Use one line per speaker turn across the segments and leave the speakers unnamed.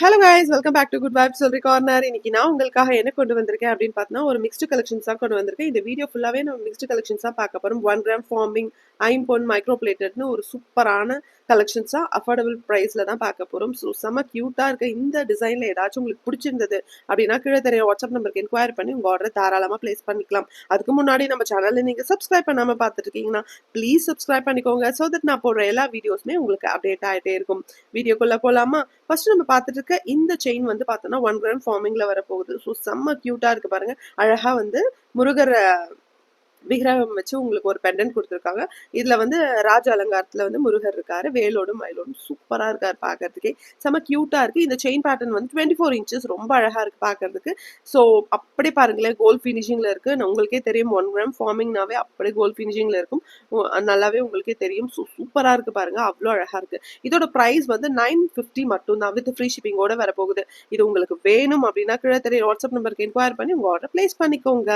Hello guys welcome back to good vibe சொல்றி corner இன்னைக்கு நான் உங்களுக்காக என்ன கொண்டு வந்திருக்கேன் அப்படின்னு பார்த்தா ஒரு மிக்ஸ்டு கலெக்ஷன்ஸ் தான் கொண்டு வந்திருக்கேன். இந்த வீடியோ ஃபுல்லாவே நம்ம மிக்ஸ்டு கலெக்ஷன்ஸாக பார்க்க போகிறோம் ஒன் கிராம் ஃபார்மிங் ஐம்பொன் மைக்ரோ பிளேட்டட்னு ஒரு சூப்பரான கலெக்ஷன்ஸாக அஃபோர்டபுள் ப்ரைஸில் தான் பார்க்க போகிறோம் ஸோ செம்ம க்யூட்டாக இருக்க இந்த டிசைனில் ஏதாச்சும் உங்களுக்கு பிடிச்சிருந்தது அப்படின்னா கீழே தெரிய வாட்ஸ்அப் நம்பருக்கு என்கொயர் பண்ணி உங்கள் ஆர்டரை தாராளமாக ப்ளேஸ் பண்ணிக்கலாம். அதுக்கு முன்னாடி நம்ம சேனலில் நீங்கள் சப்ஸ்கிரைப் பண்ணாமல் பார்த்துட்டு இருக்கீங்கன்னா ப்ளீஸ் சப்ஸ்கிரைப் பண்ணிக்கோங்க. ஸோ தட் நான் போடுற எல்லா வீடியோஸுமே உங்களுக்கு அப்டேட் ஆகிட்டே இருக்கும். வீடியோக்குள்ளே போகலாமா ஃபர்ஸ்ட் நம்ம பார்த்துட்டு இருக்க இந்த செயின் வந்து பார்த்தோன்னா ஒன் கிராம் ஃபார்மிங்கில் வரப்போகுது. ஸோ செம்ம க்யூட்டாக இருக்குது பாருங்கள் அழகாக வந்து முருகர் விக்கிரகம் வச்சு உங்களுக்கு ஒரு பெண்டன்ட் கொடுத்துருக்காங்க. இதுல வந்து ராஜ அலங்காரத்துல வந்து முருகர் இருக்காரு வேலோடும் மயிலோடும் சூப்பரா இருக்காரு பாக்குறதுக்கே. செம கியூட்டா இருக்கு. இந்த செயின் பேட்டர்ன் வந்து டுவெண்ட்டி ஃபோர் இன்ச்சஸ் ரொம்ப அழகா இருக்கு பாக்குறதுக்கு. ஸோ அப்படியே பாருங்களேன் கோல்ட் ஃபினிஷிங்ல இருக்கு. நான் உங்களுக்கே தெரியும் ஒன் கிராம் ஃபார்மிங்னாவே அப்படியே கோல்ட் ஃபினிஷிங்ல இருக்கும். நல்லாவே உங்களுக்கே தெரியும். ஸோ சூப்பரா இருக்கு பாருங்க. அவ்வளோ அழகா இருக்கு. இதோட ப்ரைஸ் வந்து நைன் ஃபிஃப்டி மட்டும் தான். வித் ஃப்ரீ ஷிப்பிங்கோட வரப்போகுது. இது உங்களுக்கு வேணும் அப்படின்னா கீழே தெரியும் வாட்ஸ்அப் நம்பருக்கு என்கொயர் பண்ணி உங்க ஆர்டர் பிளேஸ் பண்ணிக்கோங்க.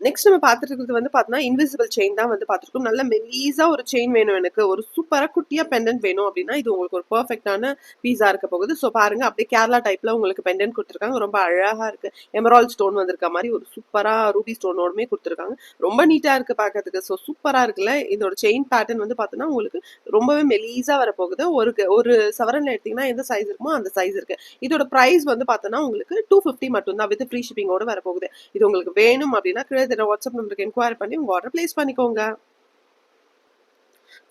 நெக்ஸ்ட் நம்ம பார்த்துட்டு இருக்கிறது வந்து பார்த்தோன்னா இன்விசிபிள் செயின் தான் வந்து பார்த்துருக்கோம் நல்ல மெலீஸா ஒரு செயின் வேணும் எனக்கு. ஒரு சூப்பராக குட்டியா பெண்டன்ட் வேணும் அப்படின்னா இது உங்களுக்கு ஒரு பர்ஃபெக்டான பீஸா இருக்க போகுது. ஸோ பாருங்க அப்படியே கேரளா டைப்ல உங்களுக்கு பெண்டன்ட் கொடுத்துருக்காங்க. ரொம்ப அழகா இருக்கு. எமரால் ஸ்டோன் வந்திருக்க மாதிரி ஒரு சூப்பரா ரூபி ஸ்டோனோடுமே கொடுத்துருக்காங்க. ரொம்ப நீட்டா இருக்கு பார்க்கறதுக்கு ஸோ சூப்பரா இருக்குல்ல இதோட செயின் பேட்டர்ன் வந்து பார்த்தோன்னா உங்களுக்கு ரொம்பவே மெலீஸா வர போகுது ஒரு ஒரு சவரன்ல எடுத்தீங்கன்னா எந்த சைஸ் இருக்குமோ அந்த சைஸ் இருக்கு. இதோட ப்ரைஸ் வந்து பார்த்தோன்னா உங்களுக்கு டூ ஃபிஃப்டி மட்டும் தான் வித் ஃப்ரீ ஷிப்பிங்கோட வர போகுது இது உங்களுக்கு வேணும் அப்படின்னா கீழே வாட்ஸ்அப் நம்பருக்கு என்கொயரி பண்ணி உங்க ஆர்டர் பிளேஸ் பண்ணிக்கோங்க.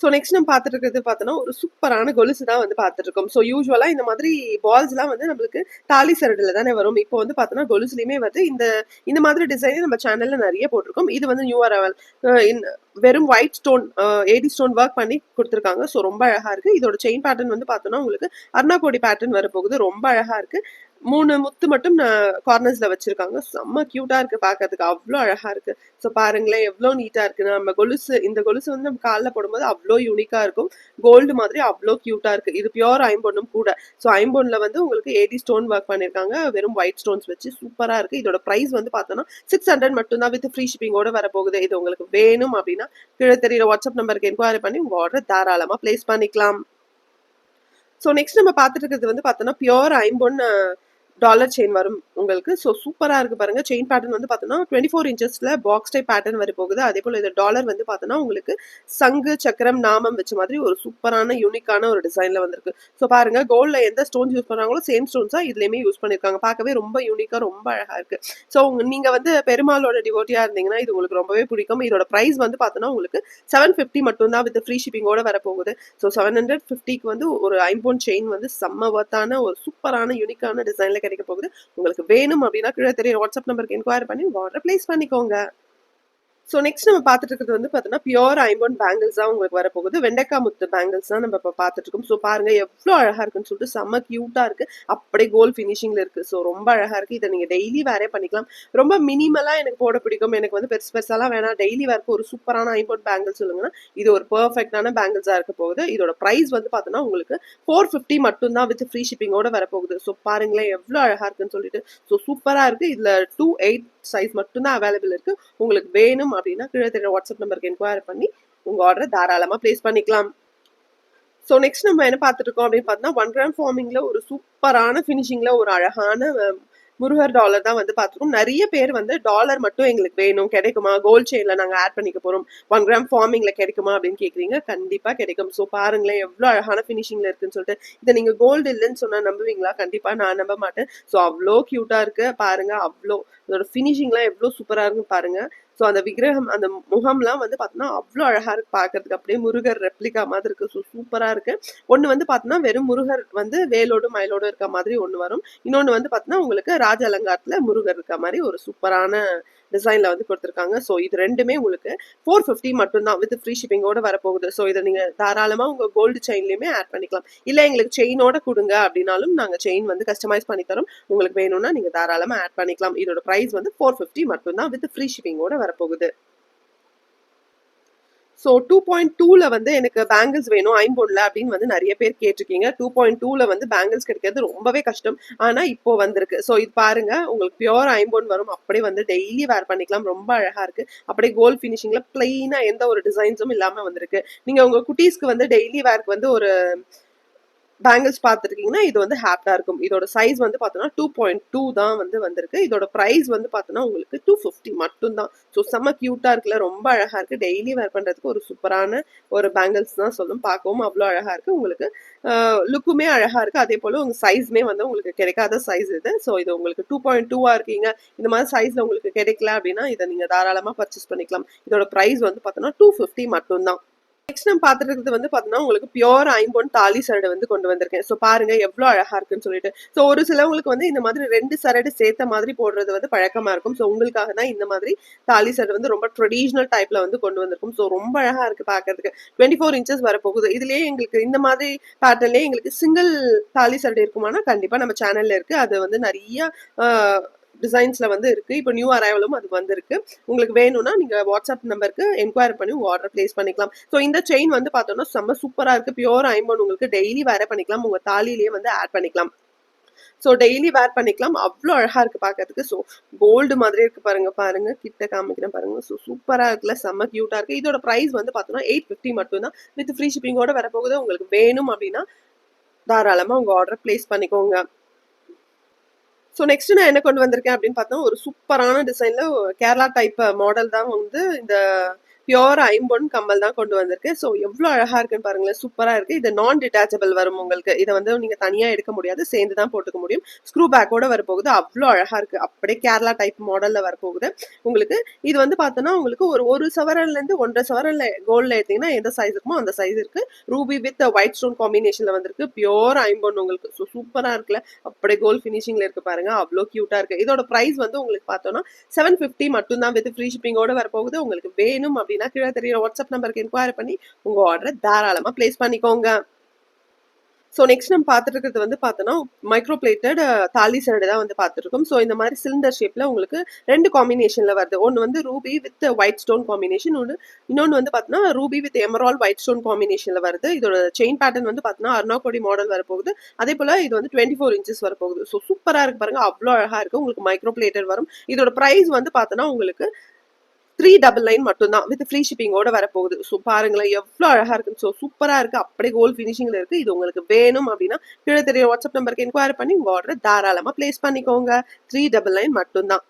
ஸோ நெக்ஸ்ட் நம்ம பார்த்துட்டு இருக்கிறது பார்த்தோன்னா ஒரு சூப்பரான கொலுசு தான் வந்து பார்த்துருக்கோம் ஸோ யூஸ்வலாக இந்த மாதிரி பால்ஸ்லாம் வந்து நம்மளுக்கு தாலி சரடில் தானே வரும். இப்போ வந்து பார்த்தோன்னா கொலுசுலையுமே வந்து இந்த இந்த மாதிரி டிசைனே நம்ம சேனலில் நிறைய போட்டிருக்கோம். இது வந்து நியூ அரவல் வெறும் white stone AD stone work பண்ணி கொடுத்துருக்காங்க. ஸோ ரொம்ப அழகா இருக்கு. இதோட செயின் பேட்டர்ன் வந்து பார்த்தோன்னா உங்களுக்கு அர்ணாக்கோடி பேட்டர்ன் வரப்போகுது. ரொம்ப அழகா இருக்கு. மூணு முத்து மட்டும் கார்னர்ஸ்ல வச்சிருக்காங்க. செம்ம கியூட்டா இருக்கு பார்க்கிறதுக்கு அவ்வளோ அழகா இருக்கு. ஸோ பாருங்களேன் எவ்வளோ நீட்டா இருக்கு. நம்ம கொலுசு இந்த கொலுசு வந்து நம்ம காலில் போடும்போது அவ்வளோ யூனிக்கா இருக்கும். கோல்டு மாதிரி அவ்வளோ கியூட்டா இருக்கு. இது பியோர் ஐம்பொன்னும் கூட. ஸோ ஐம்பொன்ல வந்து உங்களுக்கு ஏடி ஸ்டோன் ஒர்க் பண்ணிருக்காங்க. வெறும் ஒயிட் ஸ்டோன்ஸ் வச்சு சூப்பரா இருக்கு. இதோட பிரைஸ் வந்து பார்த்தோன்னா சிக்ஸ் ஹண்ட்ரட் மட்டும் தான் வித் ஃப்ரீ ஷிப்பிங்கோட வரப்போகுது. இது உங்களுக்கு வேணும் அப்படின்னா கீழே தெரியுற வாட்ஸ்அப் நம்பருக்கு என்கொயரி பண்ணி உங்க ஆர்டர் தாராளமா பிளேஸ் பண்ணிக்கலாம். ஸோ நெக்ஸ்ட் நம்ம பார்த்துட்டு இருக்கிறது வந்து பார்த்தோன்னா பியோர் ஐம்பொன்னு டாலர் செயின் வரும் உங்களுக்கு. ஸோ சூப்பராக இருக்கு பாருங்க. செயின் பேட்டர்ன் வந்து பார்த்தோன்னா டுவெண்ட்டி ஃபோர் இன்ச்சஸில் பாக்ஸ் டைப் பேட்டர்ன் வர போகுது. அதே போல் இந்த டாலர் வந்து பார்த்தோன்னா உங்களுக்கு சங்கு சக்கரம் நாமம் வச்ச மாதிரி ஒரு சூப்பரான யூனிக்கான ஒரு டிசைனில் வந்திருக்கு. ஸோ பாருங்க கோல்டில் எந்த ஸ்டோன்ஸ் யூஸ் பண்ணுறாங்களோ சேம் ஸ்டோன்ஸாக இதுலேயுமே யூஸ் பண்ணிருக்காங்க. பார்க்கவே ரொம்ப யூனிக்காக ரொம்ப அழகாக இருக்கு. ஸோ நீங்கள் வந்து பெருமாளோட டிவோட்டியாக இருந்தீங்கன்னா இது உங்களுக்கு ரொம்பவே பிடிக்கும். இதோட பிரைஸ் வந்து பார்த்தோன்னா உங்களுக்கு செவன் ஃபிஃப்டி மட்டும் தான் வித் ஃப்ரீ ஷிப்பிங்கோட வரப்போகுது ஸோ செவன் ஹண்ட்ரட் ஃபிஃப்டிக்கு வந்து ஒரு ஐம்போன் செயின் வந்து செம்ம ஒர்த்தான ஒரு சூப்பரான யூனிக்கான டிசைனில் கிடைக்க போகுது. உங்களுக்கு வேணும் அப்படின்னா கீழே தெரியும் வாட்ஸ்அப் நம்பருக்கு என்கொயர் பண்ணி ஆர்டர் பிளேஸ் பண்ணிக்கோங்க. ஸோ நெக்ஸ்ட் நம்ம பார்த்துட்டு இருக்கிறது வந்து பார்த்தோன்னா பியோர் ஐம்பொன் பேங்கிள்ஸ் தான் உங்களுக்கு வரப்போகுது. வெண்டைக்கா முத்து பேங்கிள்ஸ் தான் நம்ம இப்போ பார்த்துட்டு இருக்கோம். ஸோ பாருங்க எவ்வளோ அழகா இருக்குன்னு சொல்லிட்டு செம்ம க்யூட்டாக இருக்கு. அப்படியே கோல் ஃபினிஷிங்ல இருக்கு. ஸோ ரொம்ப அழகா இருக்கு. இதை நீங்கள் டெய்லி வேறே பண்ணிக்கலாம். ரொம்ப மினிமலாக எனக்கு போட பிடிக்கும். எனக்கு வந்து பெருசு பெருசாலாம் வேணாம். டெய்லி வேர்க்கு ஒரு சூப்பரான ஐம்பொன் பேங்கிள் சொல்லுங்கன்னா இது ஒரு பர்ஃபெக்டான பேங்கிள்ஸாக இருக்க போகுது. இதோட ப்ரைஸ் வந்து பார்த்தோன்னா உங்களுக்கு ஃபோர் ஃபிஃப்டி மட்டும் தான் வித் ஃப்ரீ ஷிப்பிங்கோட வரப்போகுது. ஸோ பாருங்களேன் எவ்வளோ அழகா இருக்குன்னு சொல்லிட்டு. ஸோ சூப்பராக இருக்கு. இதில் டூ எயிட் சைஸ் மட்டும்தான் அவைலபிள் இருக்கு. உங்களுக்கு வேணும் அப்படின்னா கீழே தெரியுற வாட்ஸ்அப் நம்பருக்கு என்கொயரி பண்ணி உங்க ஆர்டரை தாராளமா ப்ளேஸ் பண்ணிக்கலாம். ஸோ நெக்ஸ்ட் நம்ம என்ன பார்த்துருக்கோம் இருக்கோம் அப்படின்னு பார்த்தோம்னா ஒன் கிராம் ஃபார்மிங்ல ஒரு சூப்பரான ஃபினிஷிங்கில் ஒரு அழகான முருகர் டாலர் தான் வந்து பார்த்துருக்கோம் நிறைய பேர் வந்து டாலர் மட்டும் எங்களுக்கு வேணும். கிடைக்குமா? கோல்ட் செயினில் நாங்கள் ஆட் பண்ணிக்க போகிறோம் ஒன் கிராம் ஃபார்மிங்கில் கிடைக்குமா? அப்படின்னு கேட்குறீங்க கண்டிப்பாக கிடைக்கும். ஸோ பாருங்களேன் எவ்வளோ அழகான ஃபினிஷிங்ல இருக்குன்னு சொல்லிட்டு. இதை நீங்கள் கோல்டு இல்லைன்னு சொன்னால் நம்புவீங்களா? கண்டிப்பாக நான் நம்ப மாட்டேன். ஸோ அவ்வளோ க்யூட்டாக இருக்கு. பாருங்க அவ்வளோ இதோட ஃபினிஷிங்லாம் எவ்வளோ சூப்பராக இருக்குன்னு பாருங்க. ஸோ அந்த விக்கிரகம் அந்த முகம்லாம் வந்து பார்த்தோன்னா அவ்வளோ அழகா இருக்கு பார்க்கறதுக்கு அப்படியே முருகர் ரெப்ளிகா மாதிரி இருக்கு. ஸோ சூப்பராக இருக்கு. ஒன்று வந்து பார்த்தோன்னா வெறும் முருகர் வந்து வேலோடு மயிலோடு இருக்க மாதிரி ஒன்று வரும். இன்னொன்று வந்து பார்த்தோன்னா உங்களுக்கு ராஜ அலங்காரத்தில் முருகர் இருக்க மாதிரி ஒரு சூப்பரான டிசைன்ல வந்து கொடுத்துருக்காங்க. ஸோ இது ரெண்டுமே உங்களுக்கு ஃபோர் ஃபிஃப்டி மட்டும்தான் வித் ஃப்ரீ ஷிப்பிங்கோட வரப்போகுது. ஸோ இதை நீங்க தாராளமாக உங்க கோல்டு செயின்லையுமே ஆட் பண்ணிக்கலாம். இல்லை எங்களுக்கு செயினோட கொடுங்க அப்படின்னாலும் நாங்கள் செயின் வந்து கஸ்டமைஸ் பண்ணி தரோம். உங்களுக்கு வேணும்னா நீங்கள் தாராளமாக ஆட் பண்ணிக்கலாம். இதோட ப்ரைஸ் வந்து ஃபோர் ஃபிஃப்டி மட்டும்தான் வித் ஃப்ரீ ஷிப்பிங்கோட வரப்போகுது. ஸோ டூ பாயிண்ட் டூவில் வந்து எனக்கு பேங்கிள்ஸ் வேணும் ஐம்பொன்ல அப்படின்னு வந்து நிறைய பேர் கேட்டிருக்கீங்க. டூ பாயிண்ட் டூவில் வந்து பேங்கிள்ஸ் கிடைக்கிறது ரொம்பவே கஷ்டம். ஆனால் இப்போ வந்திருக்கு. ஸோ இது பாருங்க உங்களுக்கு பியோர் ஐம்பொன் வரும். அப்படியே வந்து டெய்லி வேர் பண்ணிக்கலாம். ரொம்ப அழகா இருக்கு. அப்படியே கோல்ட் ஃபினிஷிங்ல பிளெயினாக எந்த ஒரு டிசைன்ஸும் இல்லாமல் வந்திருக்கு. நீங்கள் உங்கள் குட்டீஸ்க்கு வந்து டெய்லி வேர்க்கு வந்து ஒரு பேங்கிள்ஸ் பார்த்துருக்கீங்கன்னா இது வந்து ஹேப்டா இருக்கும். இதோட சைஸ் வந்து பார்த்தோன்னா டூ பாயிண்ட் டூ தான் வந்து வந்திருக்கு. இதோட ப்ரைஸ் வந்து பார்த்தோன்னா உங்களுக்கு டூ ஃபிஃப்டி மட்டும்தான். ஸோ செம்ம க்யூட்டாக இருக்குல்ல ரொம்ப அழகாக இருக்குது டெய்லி வேர் பண்ணுறதுக்கு ஒரு சூப்பரான ஒரு பேங்கிள்ஸ் தான் சொல்லும். பார்க்கவும் அவ்வளோ அழகாக இருக்குது உங்களுக்கு லுக்குமே அழகாக இருக்குது அதே போல் உங்கள் சைஸுமே வந்து உங்களுக்கு கிடைக்காத சைஸ் இது. ஸோ இது உங்களுக்கு டூ பாயிண்ட் டூவாக இருக்கீங்க. இந்த மாதிரி சைஸில் உங்களுக்கு கிடைக்கல அப்படின்னா இதை நீங்கள் தாராளமாக பர்ச்சேஸ் பண்ணிக்கலாம். இதோட ப்ரைஸ் வந்து பார்த்தோன்னா டூ ஃபிஃப்டி மட்டும்தான். நெக்ஸ்ட் நம்ம பார்த்துட்டு இருக்கிறது வந்து பார்த்தோன்னா உங்களுக்கு பியோர் ஐம்பொன் தாலி சரடு வந்து கொண்டு வந்திருக்கேன். ஸோ பாருங்க எவ்வளோ அழகா இருக்குன்னு சொல்லிட்டு. ஸோ ஒரு சிலவங்களுக்கு வந்து இந்த மாதிரி ரெண்டு சரடு சேர்த்த மாதிரி போடுறது வந்து பழக்கமா இருக்கும். ஸோ உங்களுக்காக தான் இந்த மாதிரி தாலி சரடு வந்து ரொம்ப ட்ரெடிஷ்னல் டைப்ல வந்து கொண்டு வந்திருக்கும். ஸோ ரொம்ப அழகா இருக்கு பார்க்கறதுக்கு டுவெண்ட்டி ஃபோர் இன்ச்சஸ் வரப்போகுது. இதுலயே எங்களுக்கு இந்த மாதிரி பேட்டர்ன்லேயே எங்களுக்கு சிங்கிள் தாலி சரடு இருக்குமானா கண்டிப்பா நம்ம சேனல்ல இருக்கு. அது வந்து நிறைய டிசைன்ஸ்ல வந்து இருக்கு. இப்போ நியூ அரைவலும் அது வந்திருக்கு. உங்களுக்கு வேணும்னா நீங்க வாட்ஸ்அப் நம்பருக்கு என்கொயரி பண்ணி உங்க ஆர்டர் பிளேஸ் பண்ணிக்கலாம். ஸோ இந்த செயின் வந்து பார்த்தோம்னா செம்ம சூப்பராக இருக்கு. பியூர் ஐம்பன் உங்களுக்கு டெய்லி வேற பண்ணிக்கலாம். உங்க தாலிலேயே வந்து ஆட் பண்ணிக்கலாம். ஸோ டெய்லி வேர் பண்ணிக்கலாம். அவ்வளோ அழகா இருக்கு பார்க்கறதுக்கு. ஸோ கோல்டு மாதிரி இருக்கு பாருங்க. பாருங்க. கிட்ட காமிக்கிறேன் பாருங்க. ஸோ சூப்பராக இருக்குல்ல. செம்ம க்யூட்டாக இருக்கு. இதோட ப்ரைஸ் வந்து பார்த்தோம்னா எயிட் ஃபிஃப்டி மட்டும் தான். வித் ஃப்ரீ ஷிப்பிங்கோட வரப்போகுது. உங்களுக்கு வேணும் அப்படின்னா தாராளமா உங்க ஆர்டர் பிளேஸ் பண்ணிக்கோங்க. ஸோ நெக்ஸ்ட் நான் என்ன கொண்டு வந்திருக்கேன் அப்படின்னு பார்த்தா ஒரு சூப்பரான டிசைன்ல கேரளா டைப் மாடல் தான் வந்து இந்த பியோர் ஐம்பொன் கம்மல் தான் கொண்டு வந்திருக்கு. ஸோ எவ்வளோ அழகா இருக்குன்னு பாருங்களேன் சூப்பரா இருக்கு. இது நான் டிட்டாச்சபிள் வரும் உங்களுக்கு. இதை வந்து நீங்க தனியா எடுக்க முடியாது சேர்ந்து தான் போட்டுக்க முடியும். ஸ்க்ரூ பேக்கோட வரப்போகுது. அவ்வளோ அழகா இருக்கு. அப்படியே கேரளா டைப் மாடல்ல வரப்போகுது. உங்களுக்கு இது வந்து பார்த்தோன்னா உங்களுக்கு ஒரு ஒரு சவரன்ல இருந்து ஒன்றரை சவரன்ல கோல்ட்ல எடுத்தீங்கன்னா எந்த சைஸ் இருக்குமோ அந்த சைஸ் இருக்கு. ரூபி வித் ஒயிட் ஸ்டோன் காம்பினேஷன்ல வந்திருக்கு. பியோர் ஐம்பொன் உங்களுக்கு. ஸோ சூப்பரா இருக்குல்ல. அப்படியே கோல்ட் ஃபினிஷிங்ல இருக்கு பாருங்க. அவ்வளோ கியூட்டா இருக்கு. இதோட ப்ரைஸ் வந்து உங்களுக்கு பார்த்தோம்னா செவன் ஃபிஃப்டி மட்டும் தான் வித் ஃப்ரீ ஷிப்பிங்கோட வரப்போகுது. உங்களுக்கு வேணும் அப்படி அப்படின்னா கீழே தெரியுற வாட்ஸ்அப் நம்பருக்கு என்கொயரி பண்ணி உங்கள் ஆர்டரை தாராளமாக பிளேஸ் பண்ணிக்கோங்க. ஸோ நெக்ஸ்ட் நம்ம பார்த்துட்டு இருக்கிறது வந்து பார்த்தோன்னா மைக்ரோ பிளேட்டட் தாலி சரடு தான் வந்து பார்த்துருக்கோம் ஸோ இந்த மாதிரி சிலிண்டர் ஷேப்ல உங்களுக்கு ரெண்டு காம்பினேஷனில் வருது. ஒன்று வந்து ruby with white stone combination ஒன்று இன்னொன்று வந்து பார்த்தோன்னா ruby with emerald white stone காம்பினேஷனில் வருது. இதோட செயின் பேட்டர்ன் வந்து பார்த்தோன்னா அருணாக்கோடி மாடல் வரப்போகுது. அதே போல் இது வந்து டுவெண்ட்டி ஃபோர் இன்ச்சஸ் வரப்போகுது ஸோ சூப்பராக இருக்கு பாருங்க. அவ்வளோ அழகாக இருக்கும் உங்களுக்கு மைக்ரோ பிளேட்டட் வரும். இதோட ப்ரைஸ் வந்து பார்த்தோன்னா உங்களுக்கு த்ரீ டபுள் நைன் மட்டும்தான். வித் ஃப்ரீ ஷிப்பிங்கோட வரப்போகுது. ஸோ பாருங்களேன் எவ்வளோ அழகா இருக்கு ஸோ சூப்பரா இருக்கு. அப்படியே கோல் ஃபினிஷிங்ல இருக்கு. இது உங்களுக்கு வேணும் அப்படின்னா கீழே தெரிய வாட்ஸ்அப் நம்பருக்கு என்கொயரி பண்ணி உங்க ஆர்டர் தாராளமா பிளேஸ் பண்ணிக்கோங்க. த்ரீ டபுள் நைன் மட்டும்தான்.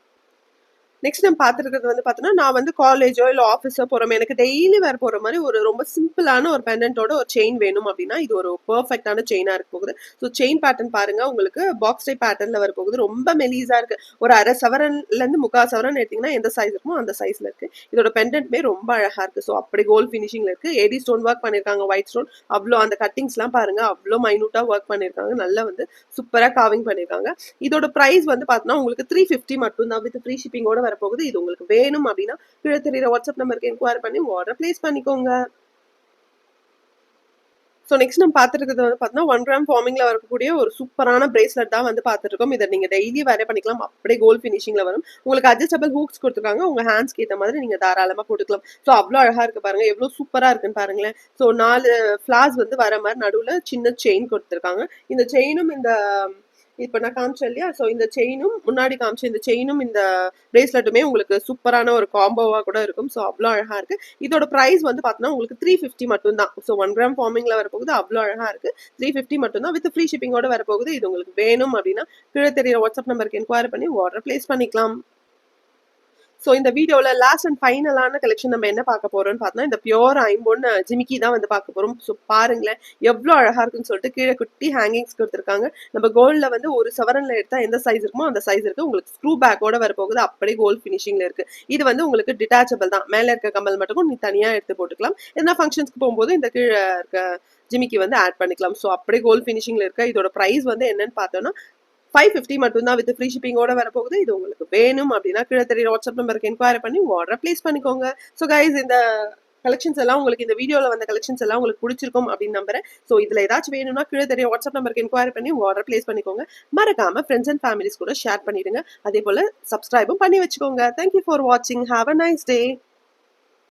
நெக்ஸ்ட் நம்ம பார்த்துருக்கிறது வந்து பார்த்தோன்னா நான் வந்து காலேஜோ இல்லை ஆஃபீஸோ போகிறோம் எனக்கு டெய்லி வேறு போகிற மாதிரி ஒரு ரொம்ப சிம்பிளான ஒரு பெண்டன்ட்டோட ஒரு செயின் வேணும் அப்படின்னா இது ஒரு பர்ஃபெக்டான செயினாக இருக்க போகுது. ஸோ செயின் பேட்டர்ன் பாருங்க உங்களுக்கு பாக்ஸ் டைப் பேட்டர்னில் வர போகுது ரொம்ப மெலீஸாக இருக்கு. ஒரு அரை சவரன்லேருந்து முக்கால் சவரன் எடுத்தீங்கன்னா எந்த சைஸ் இருக்குமோ அந்த சைஸில் இருக்கு. இதோட பெண்டன்ட்மே ரொம்ப அழகாக இருக்கு. ஸோ அப்படி கோல்ட் ஃபினிஷிங்கில் இருக்கு. ஏடி ஸ்டோன் ஒர்க் பண்ணியிருக்காங்க ஒயிட் ஸ்டோன் அவ்வளோ அந்த கட்டிங்ஸ்லாம் பாருங்க அவ்வளோ மைனூட்டாக ஒர்க் பண்ணியிருக்காங்க நல்லா வந்து சூப்பராக காவிங் பண்ணியிருக்காங்க இதோட ப்ரைஸ் வந்து பார்த்தோன்னா உங்களுக்கு த்ரீ ஃபிஃப்டி மட்டும் தான் வித் ஃப்ரீ ஷிப்பிங்கோட வரப்போகுது. இது உங்களுக்கு வேணும் அப்படின்னா கீழே தெரியுற வாட்ஸ்அப் நம்பருக்கு என்கொயர் பண்ணி ஆர்டர் பிளேஸ் பண்ணிக்கோங்க. ஸோ நெக்ஸ்ட் நம்ம பார்த்துருக்கிறது வந்து பார்த்தீங்கன்னா ஒன் கிராம் ஃபார்மிங்ல வரக்கூடிய ஒரு சூப்பரான பிரேஸ்லெட் தான் வந்து பார்த்துருக்கோம் இதை நீங்க டெய்லி வேற பண்ணிக்கலாம். அப்படியே கோல்ட் ஃபினிஷிங்ல வரும். உங்களுக்கு அட்ஜஸ்டபிள் ஹூக்ஸ் கொடுத்துருக்காங்க. உங்க ஹேண்ட்ஸ்க்கு ஏற்ற மாதிரி நீங்க தாராளமா போட்டுக்கலாம். ஸோ அவ்வளோ அழகா இருக்கு பாருங்க. எவ்வளோ சூப்பராக இருக்குன்னு பாருங்களேன். ஸோ நாலு ஃபிளாஸ் வந்து வர மாதிரி நடுவில் சின்ன செயின் கொடுத்துருக்காங்க. இந்த செயினும் இந்த இப்போ நான் காமிச்சேன் இல்லையா? ஸோ இந்த செயினும் முன்னாடி காமிச்ச இந்த செயினும் இந்த பிரேஸ்லெட்டுமே உங்களுக்கு சூப்பரான ஒரு காம்போவாக கூட இருக்கும். ஸோ அவ்வளோ அழகாக இருக்கு. இதோட ப்ரைஸ் வந்து பார்த்தோன்னா உங்களுக்கு த்ரீ ஃபிஃப்டி மட்டும் தான் ஸோ ஒன் கிராம் ஃபார்மிங்கில் வரப்போகுது அவ்வளோ அழகாக இருக்கு. த்ரீ ஃபிஃப்டி மட்டும் தான் வித் ஃப்ரீ ஷிப்பிங்கோட வரப்போகுது. இது உங்களுக்கு வேணும் அப்படின்னா கீழே தெரியுற வாட்ஸ்அப் நம்பருக்கு என்கொயரி பண்ணி ஆர்டர் பிளேஸ் பண்ணிக்கலாம். ஸோ இந்த வீடியோவில் லாஸ்ட் அண்ட் ஃபைனலான கலெக்ஷன் நம்ம என்ன பார்க்க போறோம்னு பார்த்தோம்னா இந்த பியோர் ஐம்பொன் ஜிமிக்கி தான் வந்து பார்க்க போறோம். ஸோ பாருங்களேன் எவ்வளோ அழகா இருக்குன்னு சொல்லிட்டு கீழே குட்டி ஹேங்கிங்ஸ் கொடுத்துருக்காங்க. நம்ம கோல்டில் வந்து ஒரு சவரன்ல எடுத்தால் எந்த சைஸ் இருக்குமோ அந்த சைஸ் இருக்கு. உங்களுக்கு ஸ்க்ரூ பேக்கோட வரப்போகுது. அப்படியே கோல்ட் ஃபினிஷிங்ல இருக்கு. இது வந்து உங்களுக்கு டிட்டாச்சபிள் தான். மேலே இருக்க கம்மல் மட்டும் நீ தனியா எடுத்து போட்டுக்கலாம். எதனா ஃபங்க்ஷன்ஸ்க்கு போகும்போது இந்த கீழே இருக்க ஜிமிக்கி வந்து ஆட் பண்ணிக்கலாம். ஸோ அப்படியே கோல்ட் ஃபினிஷிங்ல இருக்க இதோட ப்ரைஸ் வந்து என்னன்னு பார்த்தோம்னா ஃபைவ் ஃபிஃப்டி மட்டும்தான் வித் ஃப்ரீ ஷிப்பிங்கோட வரப்போகுது. இது உங்களுக்கு வேணும் அப்படின்னா கீழே தெரியுற வாட்ஸ்அப் நம்பருக்கு என்கொயரி பண்ணி உங்க ஆர்டர் பிளேஸ் பண்ணிக்கோங்க. ஸோ கைஸ் இந்த கலெக்ஷன்ஸ் எல்லாம் உங்களுக்கு இந்த வீடியோவில் வந்த கலெக்ஷன்ஸ் எல்லாம் உங்களுக்கு பிடிச்சிருக்கும் அப்படின்னு நம்புறேன். ஸோ இதில் ஏதாச்சும் வேணும்னா கீழே தெரிய வாட்ஸ்அப் நம்பருக்கு என்கொயரி பண்ணி உங்க ஆர்டர் பிளேஸ் பண்ணிக்கோங்க. மறக்காம ஃப்ரெண்ட்ஸ் அண்ட் ஃபேமிலிஸ் கூட ஷேர் பண்ணிடுங்க. அதே போல சப்ஸ்கிரைபும் பண்ணி வச்சுக்கோங்க. தேங்க்யூ ஃபார் வாட்சிங் ஹாவ் அ நைஸ் டே